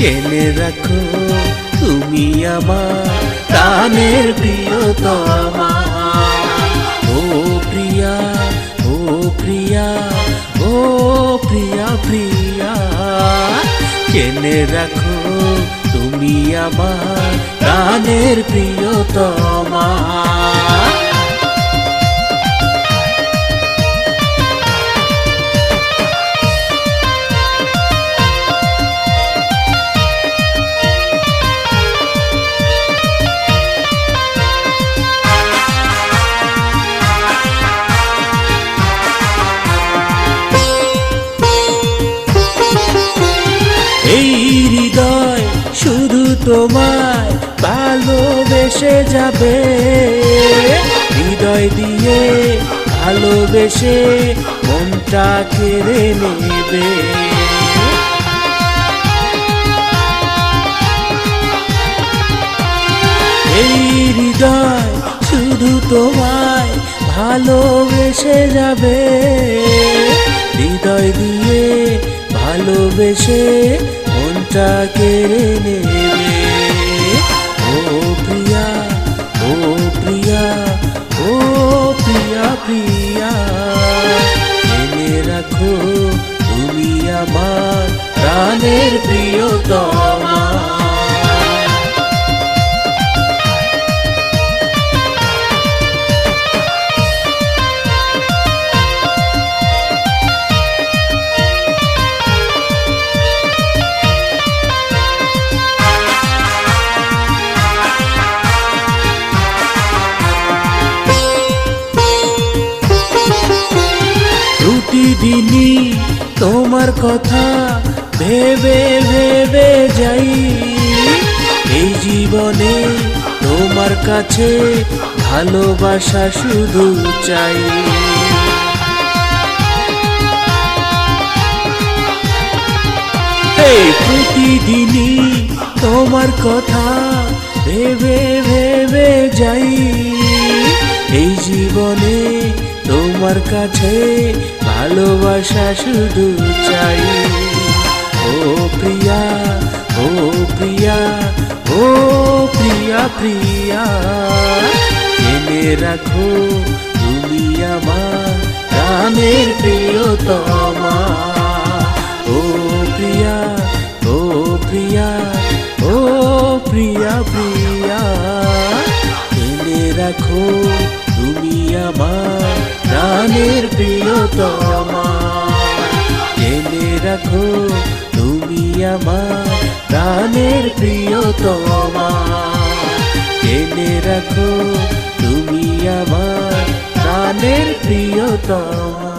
কেনে রাখো, তুমি আমার প্রাণের প্রিয়তমা। ও প্রিয়া ও প্রিয়া ও প্রিয়া প্রিয়া, কেনে রাখো, তুমি আমার প্রাণের প্রিয়তম। তোমায় ভালোবেসে যাবে। হৃদয় দিয়ে ভালোবেসে মনটা কেড়ে নেবে। এই হৃদয় শুধু তোমায় ভালোবেসে যাবে। হৃদয় দিয়ে ভালোবেসে মনটা কেড়ে নেবে। প্রিয়া জেনে রাখো তুমি আমার প্রাণের প্রিয়তমা। প্রতিদিনই তোমার কথা ভেবে ভেবে যাই। এই জীবনে তোমার কাছে ভালোবাসা শুধু চাই। প্রতিদিনই তোমার কথা ভেবে ভেবে যাই। এই জীবনে তোমার কাছে ভালোবাসা শুধু চাই। ও প্রিয়া ও প্রিয়া ও প্রিয়া প্রিয়া জেনে রাখো তুমি আমার প্রাণের প্রিয়তমা। ও প্রিয়া ও প্রিয়া ও প্রিয়া প্রিয়া জেনে রাখো তুমি আমার প্রাণের প্রিয়তমা। জেনে রাখো, তুমি আমার প্রাণের প্রিয়তমা। জেনে রাখো, তুমি আমার প্রাণের প্রিয়তমা।